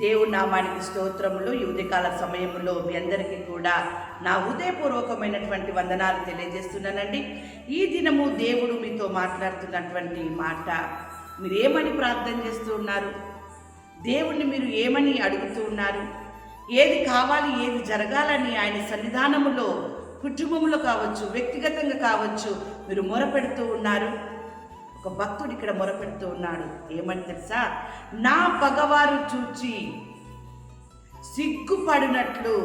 దేవుడి నామానికి స్తోత్రములు. ఈ ఉదయకాల సమయంలో మీ అందరికీ కూడా నా హృదయపూర్వకమైనటువంటి వందనాలు తెలియజేస్తున్నానండి. ఈ దినము దేవుడు మీతో మాట్లాడుతున్నటువంటి మాట మీరేమని ప్రార్థన చేస్తూ ఉన్నారు? దేవుణ్ణి మీరు ఏమని అడుగుతూ ఉన్నారు? ఏది కావాలి ఏది జరగాలని ఆయన సన్నిధానములో కుటుంబంలో కావచ్చు వ్యక్తిగతంగా కావచ్చు మీరు మొరపెడుతూ ఉన్నారు. ఒక భక్తుడు ఇక్కడ మొరపెడుతూ ఉన్నాడు. ఏమని తెలుసా? నా పగవారు చూచి సిగ్గుపడినట్లు.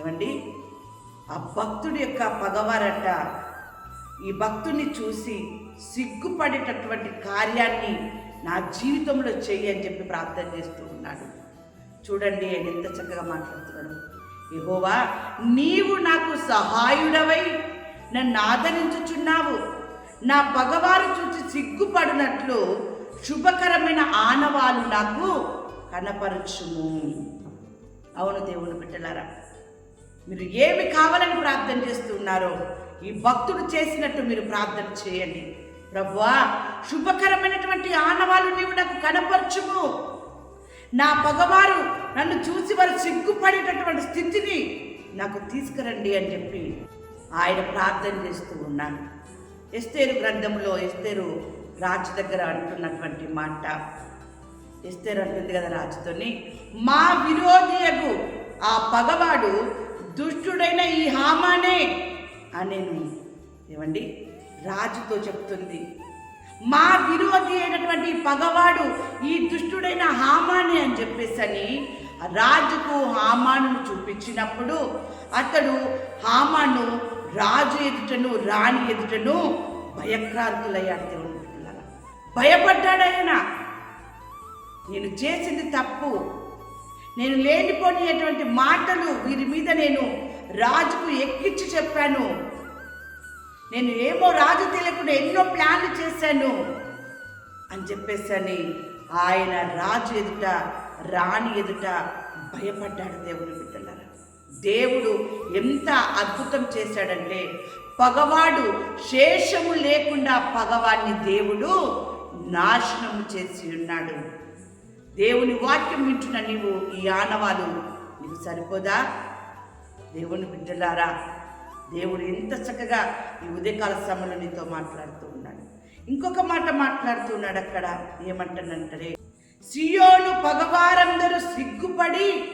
ఏమండి? ఆ భక్తుడి యొక్క పగవారట. ఈ భక్తుడిని చూసి సిగ్గుపడేటటువంటి కార్యాన్ని నా జీవితంలో చెయ్యి అని చెప్పి ప్రార్థన చేస్తూ ఉన్నాడు. చూడండి ఆయన ఎంత చక్కగా మాట్లాడుతున్నాడు. ఏహోవా నీవు నాకు సహాయుడవై నన్ను ఆదరించుచున్నావు. నా పగవారు చూసి సిగ్గుపడినట్లు శుభకరమైన ఆనవాలు నాకు కనపరచుము. అవును దేవుని బిడ్డలారా మీరు ఏమి కావాలని ప్రార్థన చేస్తున్నారో ఈ భక్తుడు చేసినట్టు మీరు ప్రార్థన చేయండి. ప్రభువా శుభకరమైనటువంటి ఆనవాలు నీవు నాకు కనపరచుము. నా పగవారు నన్ను చూసి వారు సిగ్గుపడేటటువంటి స్థితిని నాకు తీసుకురండి అని చెప్పి ఆయన ప్రార్థన చేస్తూ ఉన్నాను ఎస్తేరు గ్రంథంలో ఎస్తేరు రాజు దగ్గర అంటున్నటువంటి మాట. ఎస్తేరు అంటుంది కదా రాజుతోని మా విరోధియకు ఆ పగవాడు దుష్టుడైన ఈ హామానే అనేను ఏమండి రాజుతో చెప్తుంది. మా విరోధి అయినటువంటి పగవాడు ఈ దుష్టుడైన హామానే అని చెప్పేసి అని రాజుకు హామాను చూపించినప్పుడు అతడు హామాను రాజు ఎదుటను రాణి ఎదుటను భయక్రాంతులయ్యాడు దేవుని పిల్లల భయపడ్డాడు ఆయన. నేను చేసింది తప్పు. నేను లేనిపోయేటువంటి మాటలు వీరి మీద నేను రాజుకు ఎక్కించి చెప్పాను. నేను ఏమో రాజు తెలియకుండా ఎన్నో ప్లాన్లు చేశాను అని చెప్పేసని ఆయన రాజు ఎదుట రాణి ఎదుట భయపడ్డాడు దేవుని బిడ్డలారా. దేవుడు ఎంత అద్భుతం చేశాడంటే పగవాడు శేషము లేకుండా పగవాడిని దేవుడు నాశనము చేసి ఉన్నాడు. దేవుని వాక్యం వింటున్న నీవు ఈ ఆనవాలు నీకు సరిపోదా? దేవుని బిడ్డలారా దేవుడు ఎంత చక్కగా ఈ ఉదయకాల సమయంలో నీతో మాట్లాడుతూ ఉన్నాడు. ఇంకొక మాట మాట్లాడుతూ ఉన్నాడు అక్కడ ఏమంటానంటే సియోను పగవారందరూ సిగ్గుపడి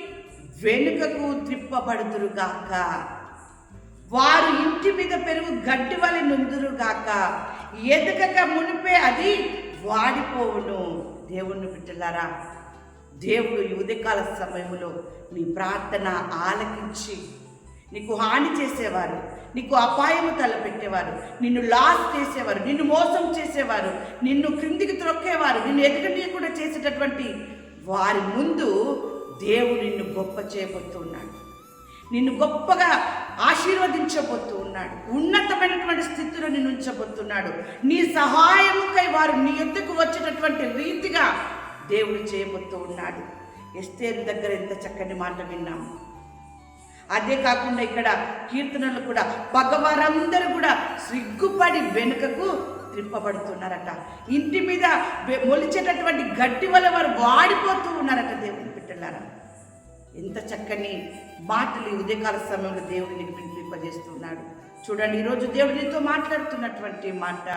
వెనుకకు త్రిప్పబడుతురుగాక. వారు ఇంటి మీద పెరుగు గడ్డి వలె నుందురుగాక. ఎదగక మునిపే అది వాడిపోవును. దేవుణ్ణి బిడ్డలారా దేవుడు ఈ ఉదయకాల సమయంలో నీ ప్రార్థన ఆలకించి నీకు హాని చేసేవారు నీకు అపాయము తలపెట్టేవారు నిన్ను లాస్ చేసేవారు నిన్ను మోసం చేసేవారు నిన్ను క్రిందికి త్రొక్కేవారు నిన్ను ఎదుగనీయకుండా చేసేటటువంటి వారి ముందు దేవుడు నిన్ను గొప్ప చేయబోతున్నాడు. నిన్ను గొప్పగా ఆశీర్వదించబోతూ ఉన్నాడు ఉన్నతమైనటువంటి స్థితిలో నిన్ను ఉంచబోతున్నాడు. నీ సహాయముకై వారు నీ ఎద్దుకు వచ్చేటటువంటి రీతిగా దేవుడు చేయబోతూ ఉన్నాడు. ఎస్తేరు దగ్గర ఎంత చక్కని మాట విన్నాము. అదే కాకుండా ఇక్కడ కీర్తనలు కూడా భగవారందరూ కూడా సిగ్గుపడి వెనుకకు త్రిప్పబడుతున్నారట ఇంటి మీద మొలిచేటటువంటి గడ్డి వల్ల వారు వాడిపోతూ ఉన్నారట. దేవుని ఎంత చక్కని మాటలు ఉదయకాల సమయంలో దేవుడు నీకు వినిపింపజేస్తున్నాడు. చూడండి ఈరోజు దేవుడు నీతో మాట్లాడుతున్నటువంటి మాట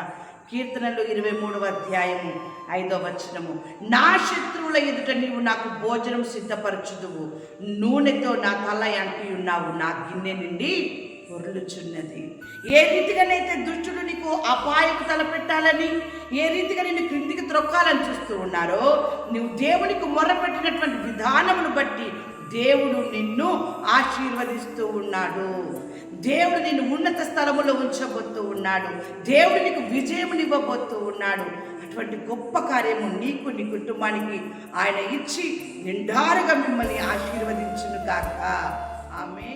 కీర్తనలు ఇరవై మూడవ అధ్యాయము ఐదవ వచనము. నా శత్రువుల ఎదుట నీవు నాకు భోజనం సిద్ధపరచుదువు. నూనెతో నా తల అంటి ఉన్నావు. నా గిన్నె నుండి పొరులుచున్నది. ఏ రీతిగానైతే దుష్టుడు నీకు అపాయం తలపెట్టాలని ఏ రీతిగా నిన్ను క్రింది త్రొక్కాలని చూస్తూ ఉన్నారో నువ్వు దేవునికి మొరపెట్టినటువంటి విధానమును బట్టి దేవుడు నిన్ను ఆశీర్వదిస్తూ ఉన్నాడు. దేవుడు నిన్ను ఉన్నత స్థలములో ఉంచబోతూ ఉన్నాడు. దేవుడు నీకు విజయమునివ్వబోతూ ఉన్నాడు. అటువంటి గొప్ప కార్యము నీకు నీ కుటుంబానికి ఆయన ఇచ్చి నిండారుగా మిమ్మల్ని ఆశీర్వదించును కాక ఆమె